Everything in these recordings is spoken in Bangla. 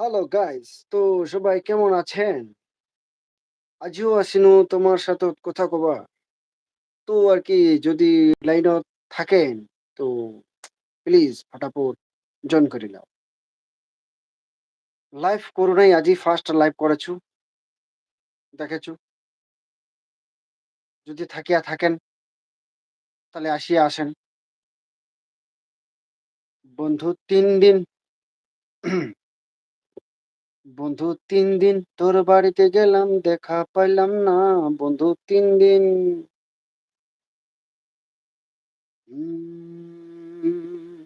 হ্যালো গাইস তো সবাই কেমন আছেন? আজিও আসিনু তোমার সাথে কথা কবা। তো আর কি যদি লাইনত থাকেন, তো প্লিজ ফটাফট জয়েন করে নাও। লাইভ করো নাই আজি ফার্স্ট লাইভ করেছু দেখেছ? যদি থাকিয়া থাকেন, তাহলে আসিয়া আসেন। বন্ধু, তিন দিন বন্ধু তিন দিন তোর বাড়িতে গেলাম দেখা পাইলাম না বন্ধু তিন দিন উম,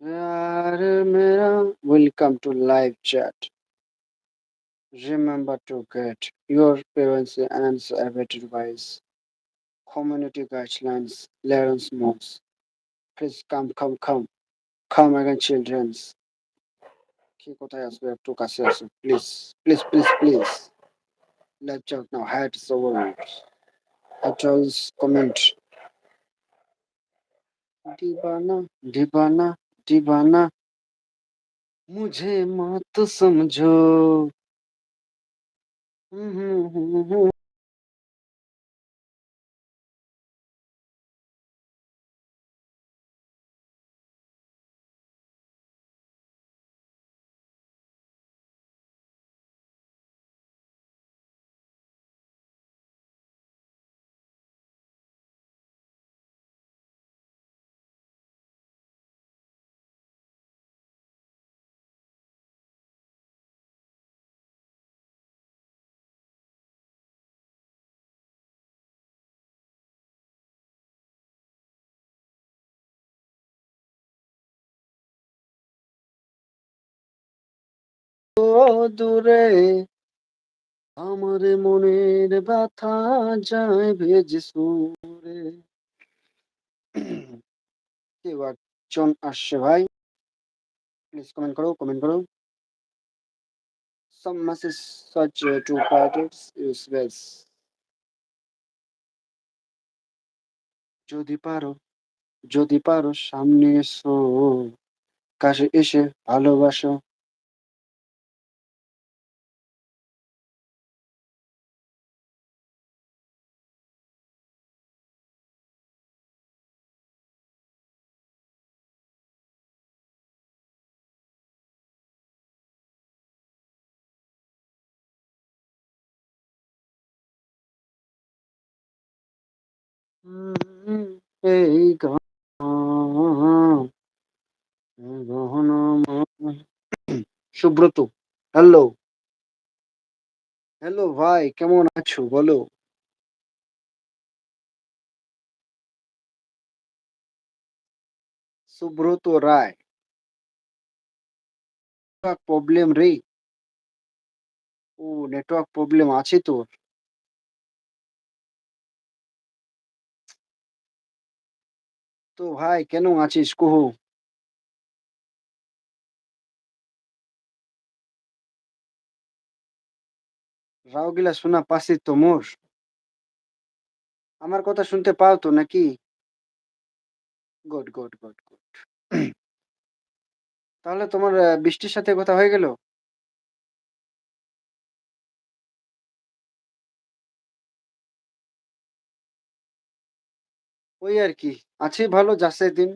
यार मेरा welcome to live chat remember to get your parents and avid advice community guidelines learns most please come come come come again childrens কি কোথায় আসবে একটু কাছে আসো please please please please live chat now hat is over আচলস comment दीवाना दीवाना दीवाना मुझे मत समझो দূরে। আমার মনের ব্যথা যায় ভেজ সুরে। কেউ একজন আসছে ভাই? প্লিজ কমেন্ট করো কমেন্ট করো। Some messages such uh, two parties useless যদি পারো যদি পারো সামনে এসো। কাছে এসে ভালোবাসো। এই সুব্রত হ্যালো হ্যালো ভাই, কেমন আছো বলো? সুব্রত রায় প্রবলেম রে। ও নেটওয়ার্ক প্রবলেম আছে তোর। তো ভাই, কেন আছিস কহু? রাওগিলা শোনা পাশে তো মোর। আমার কথা শুনতে পাও তো নাকি? Good good good good. তাহলে তোমার বৃষ্টির সাথে কথা হয়ে গেল? ওই আর কি। আছে ভালো, যাচ্ছে দিন।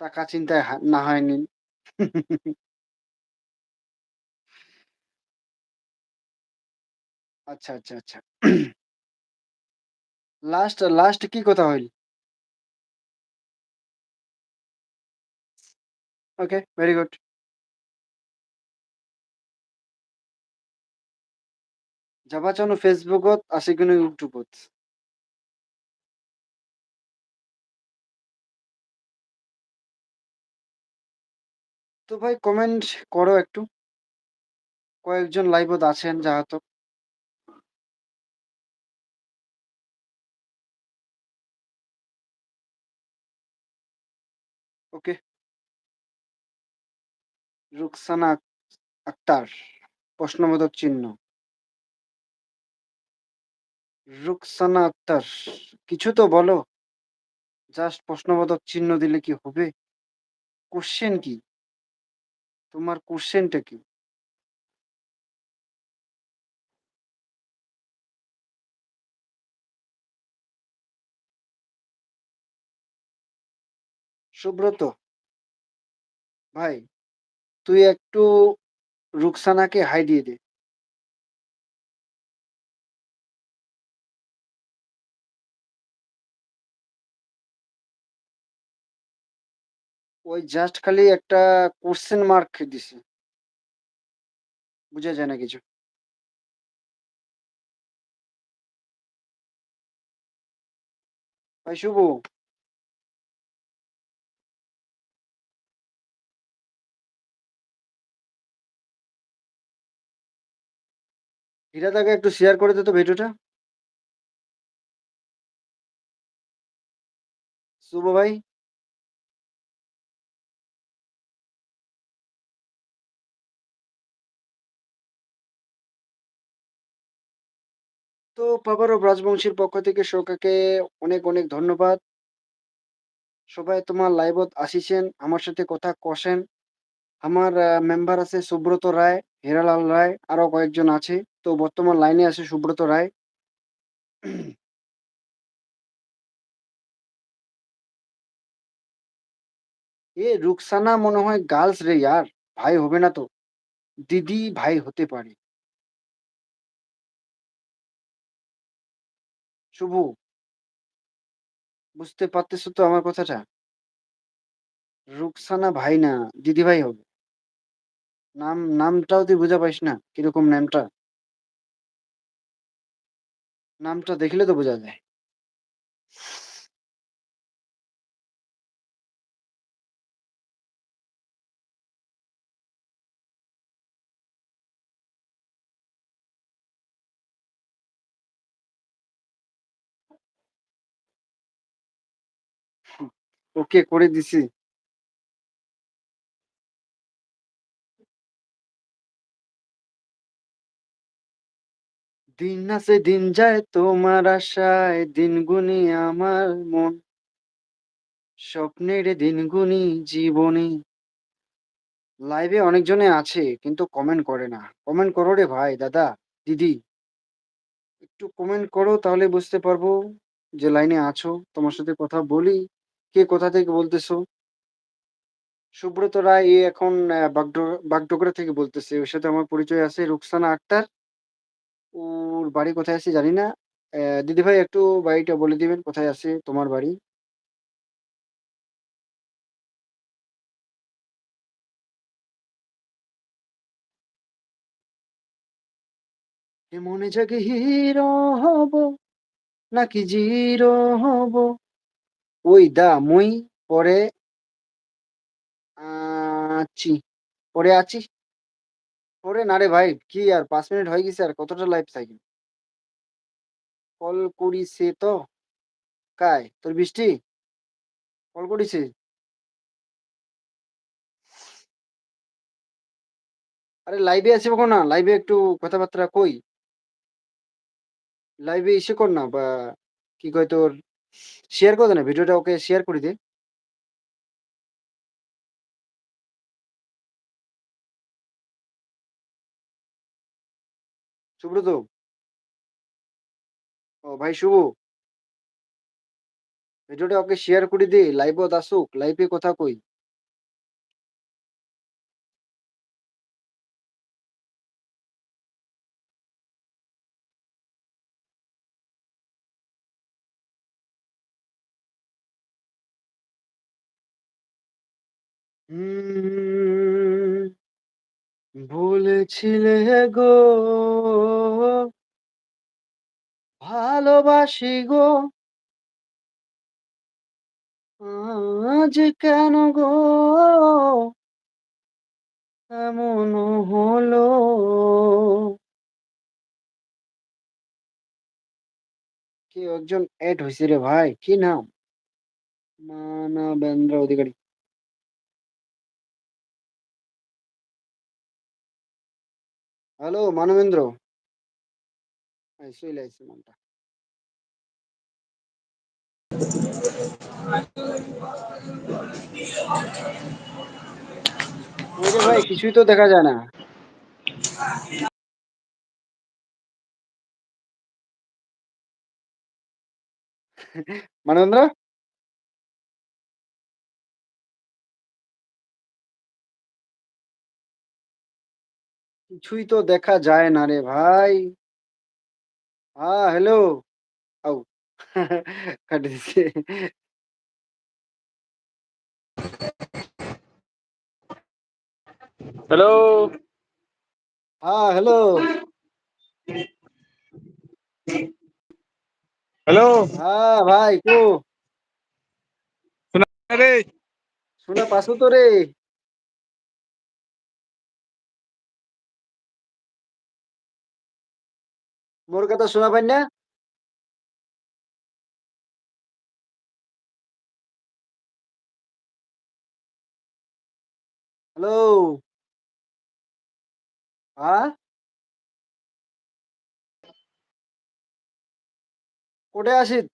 টাকা চিন্তায় না হয়নি আচ্ছা আচ্ছা আচ্ছা। লাস্ট লাস্ট কি কথা হইল? Okay, very good. যাবা চানো ফেসবুকত আছে কিন্তু ইউটিউবত। তো ভাই কমেন্ট করো একটু। কয়েকজন লাইভত আছেন যা যাহাতো। ওকে রুকসানা আক্তার, প্রশ্নবোধক চিহ্ন। রুকসানা আক্তার, কিছু তো বলো। জাস্ট প্রশ্নবোধক চিহ্ন দিলে কি হবে? কোশ্চেন কি? তোমার কোশ্চেনটা কি? সুব্রত ভাই তুই একটু রুকসানাকে হাই দিয়ে দে। ওই জাস্ট খালি একটা কোশ্চেন মার্ক দিছে। বুঝা যায় না কিছু। ভাই, শুভ। হীরাদাকে একটু শেয়ার করে দে তো ভিডিওটা। শুভ ভাই। তো পাবার ও ব্রাজবংশীর পক্ষ থেকে শোকাকে অনেক অনেক ধন্যবাদ। সবাই তোমার লাইভত আসিছেন, আমার সাথে কথা কষেন আমার মেম্বার আছে সুব্রত রায়, হিরালাল রায়, আরও কয়েকজন আছে। তো বর্তমান লাইনে আছে সুব্রত রায়। এ রুকসানা মনে হয় গার্লস রে, ইয়ার। ভাই হবে না তো। দিদি ভাই হতে পারে। শুভ। বুঝতে পারতেছো তো আমার কথাটা? রুকসানা ভাই না দিদি ভাই হবে। নাম, নামটাও তুই বুঝা পাইস না, কীরকম নামটা? নামটা দেখলে তো বোঝা যায়। ওকে করে দিছি। দিন আসে দিন যায়, তোমার আশায় দিন গুনি আমার মন। স্বপ্নের দিন গুনি জীবনে। লাইভে অনেকজনে আছে, কিন্তু কমেন্ট করে না। কমেন্ট করো রে ভাই, দাদা, দিদি। একটু কমেন্ট করো, তাহলে বুঝতে পারব যে লাইনে আছো, তোমার সাথে কথা বলি। কে কোথা থেকে বলতেছো? সুব্রত রায় এ এখন বাগডোগরা থেকে বলতেছে। ওর সাথে আমার পরিচয় আছে, রুকসানা আক্তার। ওর বাড়ি কোথায় আছে জানি না। দিদি ভাই একটু বাড়িটা বলে দিবেন, কোথায় আছে তোমার বাড়ি? মনে জাগে হিরো হব, নাকি জিরো হব? ওই দা, মুই, পরে আছি। পরে আছি? পরে না রে ভাই, কি আর, পাঁচ মিনিট হয়ে গেছে আর, কতটা লাইফ থাকি কল করিছে তো? কায় তোর বৃষ্টি? কল করিছে? আরে লাইভে আছে কখন? না লাইভে একটু কথাবার্তা কই? লাইভে এসে কর না, বা কি কয় তোর? শেয়ার করে দে ভিডিওটা ওকে শেয়ার করে দে সুব্রত। ও ভাই শুভ। ভিডিওটা ওকে শেয়ার করে দিয়ে লাইভ আসুক লাইভে কথা কই। বলেছিলে গো, ভালোবাসি গো। আজ কেন গো? এমন হলো। কি একজন এড হয়েছে রে ভাই? কি নাম? মানবেন্দ্র অধিকারী। হ্যালো মানবেন্দ্র। চলে নামটা ভাই কিছুই তো দেখা যায় না। মানবেন্দ্র? কিছুই তো দেখা যায় না রে ভাই। হ্যাঁ হ্যালো আউ। কাটি দিছে। হ্যালো হ্যাঁ হ্যালো হ্যালো হ্যাঁ ভাই কো? রে? শুনে পাসো তো রে। মোর কথা শোনা পাই না? হ্যালো? হ্যাঁ কোটে আসিত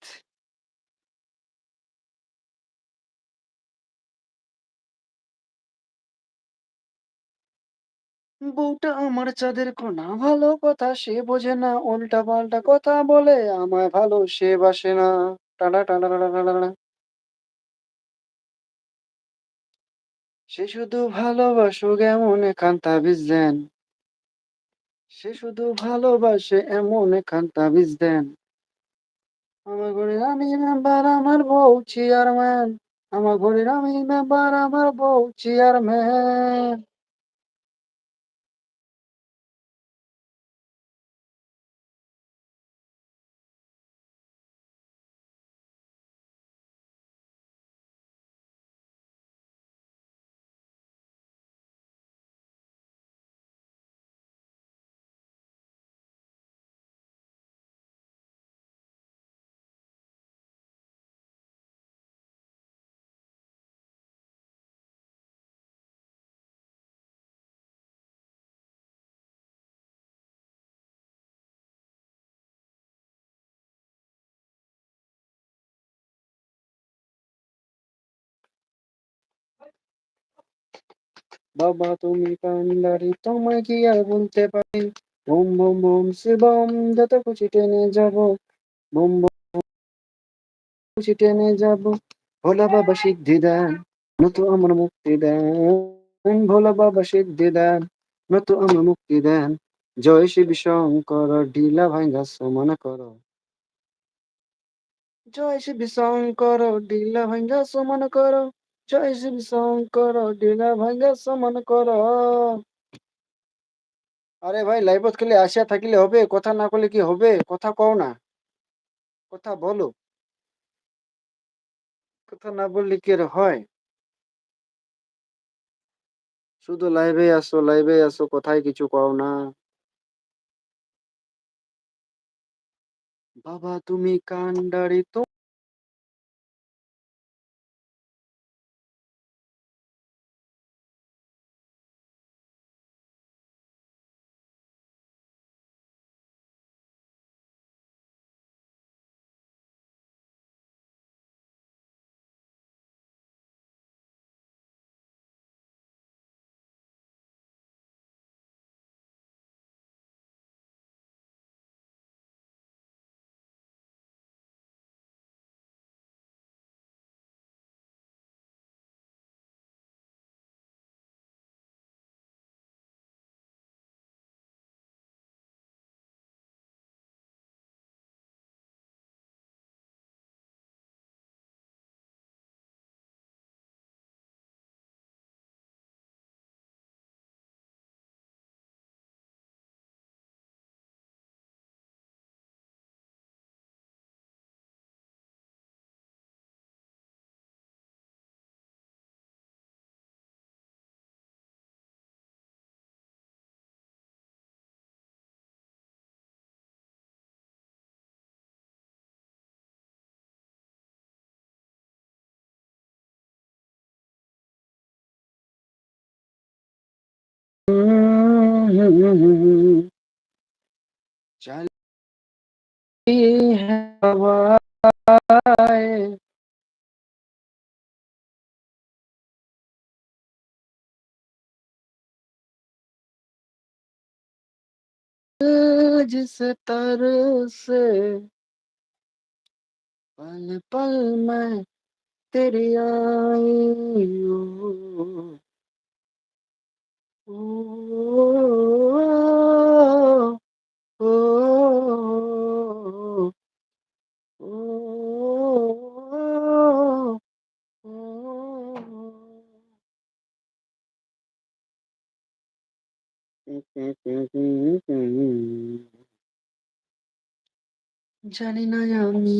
বউটা আমার চাঁদের কোনা, ভালো কথা সে বোঝে না উল্টা পাল্টা কথা বলে আমায় ভালো সে বাসে না। টানা টানা টানা টানা। সে শুধু ভালোবাসুক এমন এখান তাবিজ দেন। সে শুধু ভালোবাসে এমন এখান তাবিজ দেন। আমার ঘরে আমি মেম্বার আমার বউ, চেয়ারম্যান। আমার ঘরের আমি মেম্বার আমার বউ, চেয়ারম্যান। বাবা তুমি কান্ডারি, তোমায় কি আর বলতে পারি? বোম বোম বোম, শিবম, যত খুশি টেনে যাব। বোম বোম খুশি টেনে যাব। ভোলা বাবা সিদ্ধি দেন নতু আমার মুক্তি দেন ভোলা বাবা সিদ্ধি দেন নতু আমার মুক্তি দেন জয় শিব শঙ্কর, ঢিলা ভাঙ্গা সমান কর। জয় শিব শঙ্কর, ঢিলা ভাঙ্গা সমান কর। জয় শিব শঙ্কর ঢিলা ভাঙ্গা সমান কর। আরে ভাই লাইভত খালি আসিয়া থাকিলে হবে, কথা না করলে কি হবে? কথা কও না। কথা বলো। কথা না বললে কি হয়? শুধু লাইভে আসো লাইভে আসো, কথায় কিছু কও না। বাবা, তুমি কান্ডারি তো चली जिस तरह से पल पल मैं तेरी आई জানি না আমি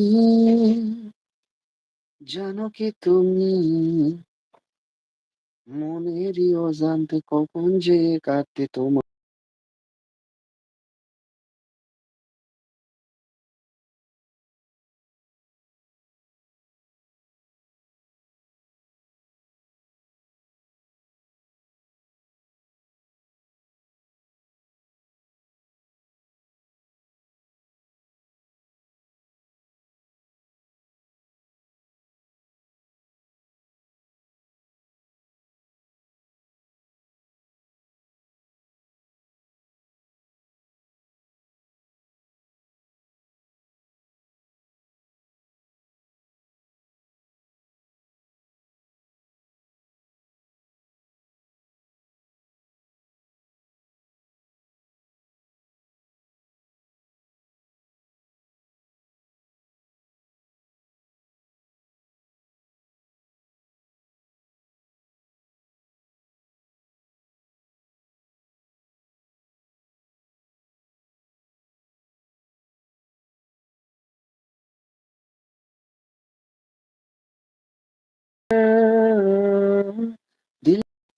জানো কি তুমি? মনেরই অজান্তে কখন যে কাঁদতে তোমার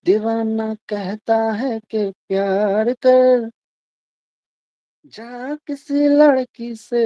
दीवाना कहता है कि प्यार कर। जा किसी लड़की से